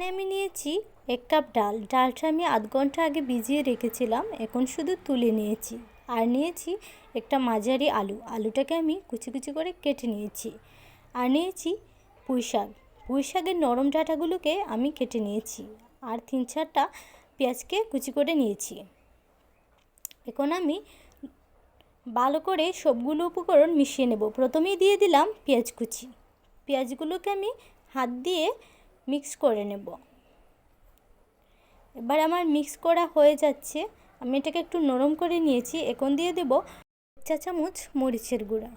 এখানে আমি নিয়েছি এক কাপ ডাল। ডালটা আমি আধ ঘণ্টা আগে ভিজিয়ে রেখেছিলাম, এখন শুধু তুলে নিয়েছি। আর নিয়েছি একটা মাঝারি আলু। আলুটাকে আমি কুচি কুচি করে কেটে নিয়েছি। আর নিয়েছি পুঁই শাক। পুঁই শাকের নরম ডাঁটাগুলোকে আমি কেটে নিয়েছি। আর তিন চারটা পেঁয়াজকে কুচি করে নিয়েছি। এখন আমি ভালো করে সবগুলো উপকরণ মিশিয়ে নেব। প্রথমেই দিয়ে দিলাম পেঁয়াজ কুচি। পেঁয়াজগুলোকে আমি হাত দিয়ে মিক্স করে নেব। এবার আমার মিক্স করা হয়ে যাচ্ছে। আমি এটাকে একটু নরম করে নিয়েছি। এখন দিয়ে দেব চা চামচ মরিচের গুঁড়া।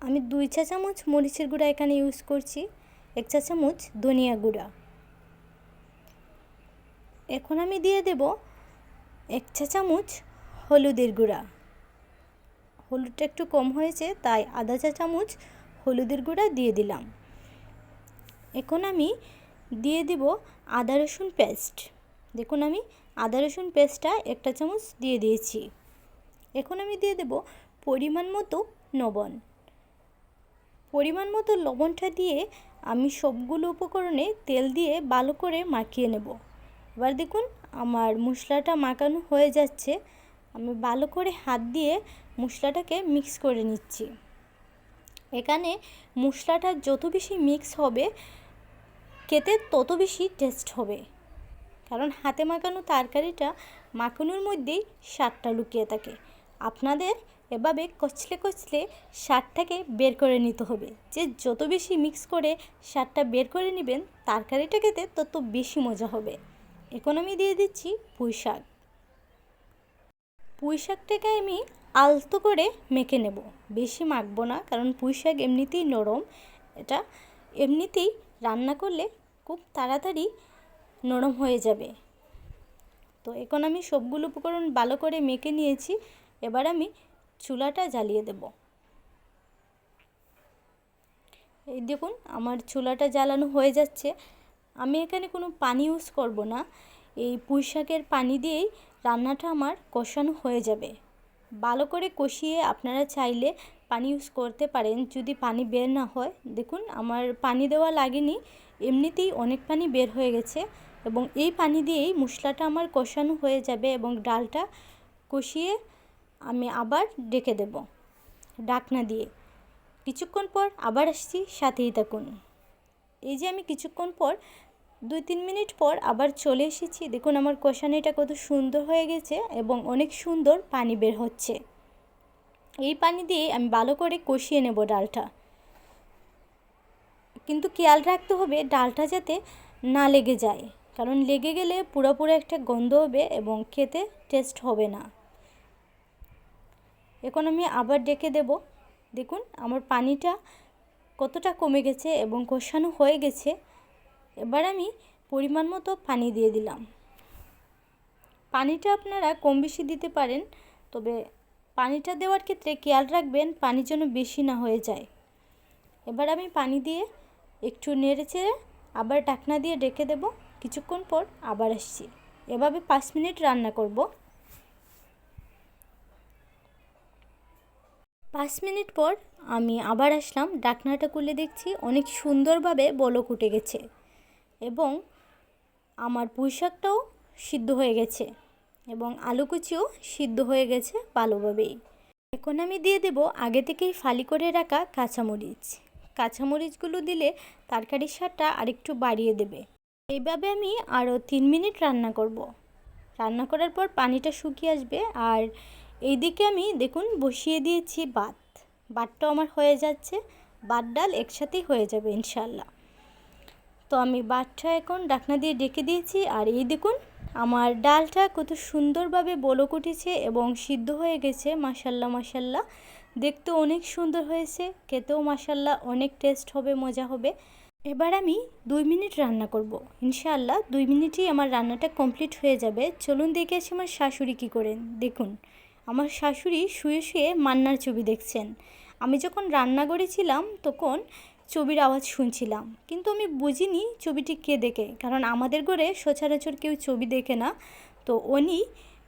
আমি দুই চা চামচ মরিচের গুঁড়া এখানে ইউজ করছি। এক চা চামচ ধনিয়া গুঁড়া। এখন আমি দিয়ে দেব এক চা চামচ হলুদের গুঁড়া। হলুদটা একটু কম হয়েছে, তাই আধা চা চামচ হলুদের গুঁড়া দিয়ে দিলাম। এখন আমি দিয়ে দিব আদা রসুন পেস্ট। দেখুন আমি আদা রসুন পেস্টটা একটা চামচ দিয়ে দিয়েছি। এখন আমি দিয়ে দেব পরিমাণ মতো লবণ। পরিমাণ মতো লবণটা দিয়ে আমি সবগুলো উপকরণে তেল দিয়ে ভালো করে মাখিয়ে নেব। এবার দেখুন আমার মশলাটা মাখানো হয়ে যাচ্ছে। আমি ভালো করে হাত দিয়ে মশলাটাকে মিক্স করে নিচ্ছি। এখানে মশলাটা যত বেশি মিক্স হবে খেতে তত বেশি টেস্ট হবে। কারণ হাতে মাখানো তরকারিটা মাখানোর মধ্যেই স্বাদটা লুকিয়ে থাকে। আপনাদের এভাবে কচলে কচলে স্বাদটাকে বের করে নিতে হবে। যে যত বেশি মিক্স করে স্বাদটা বের করে নেবেন, তরকারিটা খেতে তত বেশি মজা হবে। এখন আমি দিয়ে দিচ্ছি পুঁই শাক। পুঁই শাকটাকে আমি আলতো করে মেখে নেব। বেশি মাখবো না, কারণ পুঁই শাক এমনিতেই নরম। এটা এমনিতেই রান্না করলে খুব তাড়াতাড়ি নরম হয়ে যাবে। তো এখন আমি সবগুলো উপকরণ ভালো করে মেখে নিয়েছি। এবার আমি চুলাটা জ্বালিয়ে দেব। এই দেখুন, আমার চুলাটা জ্বালানো হয়ে যাচ্ছে। আমি এখানে কোনো পানি ইউজ করব না। এই পুঁই শাকের পানি দিয়েই রান্নাটা আমার কষানো হয়ে যাবে। ভালো করে কষিয়ে আপনারা চাইলে পানি ইউজ করতে পারেন। যদি পানি বের না হয়, দেখুন আমার পানি দেওয়া লাগেনি, এমনিতেই অনেক পানি বের হয়ে গেছে এবং এই পানি দিয়েই মশলাটা আমার কষানো হয়ে যাবে এবং ডালটা কষিয়ে আমি আবার ডেকে দেব ডাকনা দিয়ে। কিছুক্ষণ পর আবার আসছি, সাথেই থাকুন। এই যে আমি কিছুক্ষণ পর দুই তিন মিনিট পর আবার চলে এসেছি। দেখুন আমার কষানিটা কত সুন্দর হয়ে গেছে এবং অনেক সুন্দর পানি বের হচ্ছে। এই পানি দিয়ে আমি ভালো করে কষিয়ে নেব ডালটা। কিন্তু খেয়াল রাখতে হবে ডালটা যাতে না লেগে যায়, কারণ লেগে গেলে পুরোপুরো একটা গন্ধ হবে এবং খেতে টেস্ট হবে না। এখন আমি আবার ডেকে দেব। দেখুন, আমার পানিটা কতটা কমে গেছে এবং কষানো হয়ে গেছে। এবার আমি পরিমাণ মতো পানি দিয়ে দিলাম। পানিটা আপনারা কম বেশি দিতে পারেন, তবে পানিটা দেওয়ার ক্ষেত্রে খেয়াল রাখবেন পানি যেন বেশি না হয়ে যায়। এবার আমি পানি দিয়ে একটু নেড়ে চেড়ে আবার ঢাকনা দিয়ে ডেকে দেব। কিছুক্ষণ পর আবার আসছি। এভাবে পাঁচ মিনিট রান্না করব। পাঁচ মিনিট পর আমি আবার আসলাম। ডাকনাটা খুলে দেখছি অনেক সুন্দরভাবে বলক উঠে গেছে এবং আমার পুঁই শাকটাও সিদ্ধ হয়ে গেছে। এবং আলু কুচিও সিদ্ধ হয়ে গেছে ভালোভাবেই। এখন আমি দিয়ে দেব আগে থেকেই ফালি করে রাখা কাঁচামরিচ। কাঁচামরিচগুলো দিলে তরকারির স্বাদটা আরেকটু বাড়িয়ে দেবে। এইভাবে আমি আরও তিন মিনিট রান্না করব। রান্না করার পর পানিটা শুকিয়ে আসবে আর এইদিকে আমি দেখুন বসিয়ে দিয়েছি ভাত। ভাতটাও আমার হয়ে যাচ্ছে, ভাত, ডাল একসাথেই হয়ে যাবে ইনশাল্লাহ তো আমি ভাতটা এখন ডাকনা দিয়ে ডেকে দিয়েছি আর এই দেখুন আমার ডালটা কত সুন্দরভাবে বলক উঠেছে এবং সিদ্ধ হয়ে গেছে মাসাল্লাহ মাসাল্লাহ দেখতে অনেক সুন্দর হয়েছে, খেতেও মাসাল্লাহ অনেক টেস্ট হবে, মজা হবে। এবার আমি দুই মিনিট রান্না করব। ইনশাআল্লাহ দুই মিনিটেই আমার রান্নাটা কমপ্লিট হয়ে যাবে। চলুন দেখে আসি আমার শাশুড়ি কী করেন। দেখুন, আমার শাশুড়ি শুয়ে শুয়ে মান্নার ছবি দেখছেন। আমি যখন রান্না করেছিলাম তখন ছবির আওয়াজ শুনছিলাম। কিন্তু আমি বুঝিনি ছবিটি কে দেখে, কারণ আমাদের ঘরে সচরাচর কেউ ছবি দেখে না। তো উনি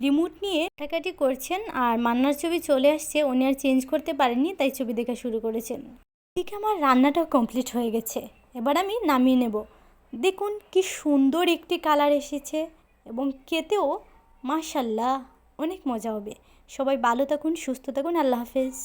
রিমোট নিয়ে কাটাকাটি করছেন আর মান্নার ছবি চলে আসছে, উনি আর চেঞ্জ করতে পারেননি, তাই ছবি দেখা শুরু করেছেন। এদিকে আমার রান্নাটাও কমপ্লিট হয়ে গেছে। এবার আমি নামিয়ে নেব। দেখুন কি সুন্দর একটি কালার এসেছে এবং খেতেও মাশাল্লাহ অনেক মজা হবে। সবাই ভালো থাকুন, সুস্থ থাকুন, আল্লাহ হাফেজ।